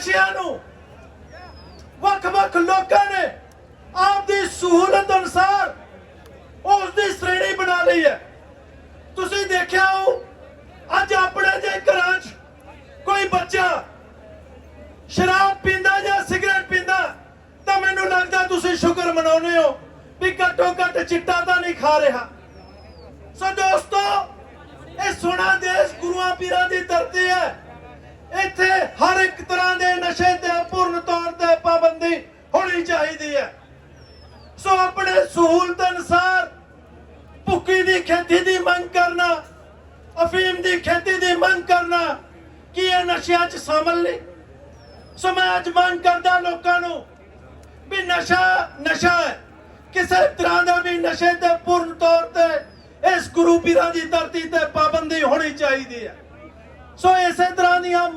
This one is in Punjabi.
ਨਸ਼ਿਆਂ ਨੂੰ। ਵੱਖ-ਵੱਖ ਲੋਕਾਂ ਨੇ ਆਪਦੀ ਸਹੂਲਤ ਅਨੁਸਾਰ ਉਸ ਦੀ ਸ਼੍ਰੇਣੀ ਬਣਾ ਲਈ ਹੈ। ਤੁਸੀਂ ਦੇਖਿਆ ਹੋ, ਅੱਜ ਆਪਣੇ ਜੇ ਘਰਾਂ 'ਚ ਕੋਈ ਬੱਚਾ ਸ਼ਰਾਬ ਪੀਂਦਾ ਜਾਂ ਸਿਗਰਟ ਪੀਂਦਾ, ਤਾਂ ਮੈਨੂੰ ਲੱਗਦਾ ਤੁਸੀਂ ਸ਼ੁਕਰ ਮਨਾਉਂਦੇ ਹੋ ਵੀ ਘੱਟੋ ਘੱਟ ਚਿੱਟਾ ਤਾਂ ਨਹੀਂ ਖਾ ਰਿਹਾ। ਸੋ ਦੋਸਤੋ, ਇਹ ਸੋਨਾ ਦੇਸ਼ ਗੁਰੂਆਂ ਪੀਰਾਂ ਦੀ ਧਰਤੀ ਹੈ। ਇੱਥੇ ਹੋਣੀ ਚਾਹੀਦੀ ਹੈ। ਸੋ ਆਪਣੇ ਸਹੂਲਤ ਅਨੁਸਾਰ ਭੁੱਕੀ ਦੀ ਖੇਤੀ ਦੀ ਮੰਗ ਕਰਨਾ, ਅਫੀਮ ਦੀ ਖੇਤੀ ਦੀ ਮੰਗ ਕਰਨਾ, ਕੀ ਇਹ ਨਸ਼ਿਆਂ 'ਚ ਸ਼ਾਮਲ ਨਹੀਂ ਸੋ ਮੈਂ ਅੱਜ ਮੰਗ ਕਰਦਾ ਲੋਕਾਂ ਨੂੰ ਵੀ ਨਸ਼ਾ ਨਸ਼ਾ ਹੈ। ਕਿਸੇ ਤਰ੍ਹਾਂ ਦਾ ਵੀ ਨਸ਼ੇ ਤੇ ਪੂਰਨ ਤੌਰ ਤੇ ਇਸ ਗੁਰੂ ਪੀਰਾਂ ਦੀ ਧਰਤੀ ਤੇ ਪਾਬੰਦੀ ਹੋਣੀ ਚਾਹੀਦੀ ਹੈ। ਸੋ ਇਸੇ ਤਰ੍ਹਾਂ ਦੀਆਂ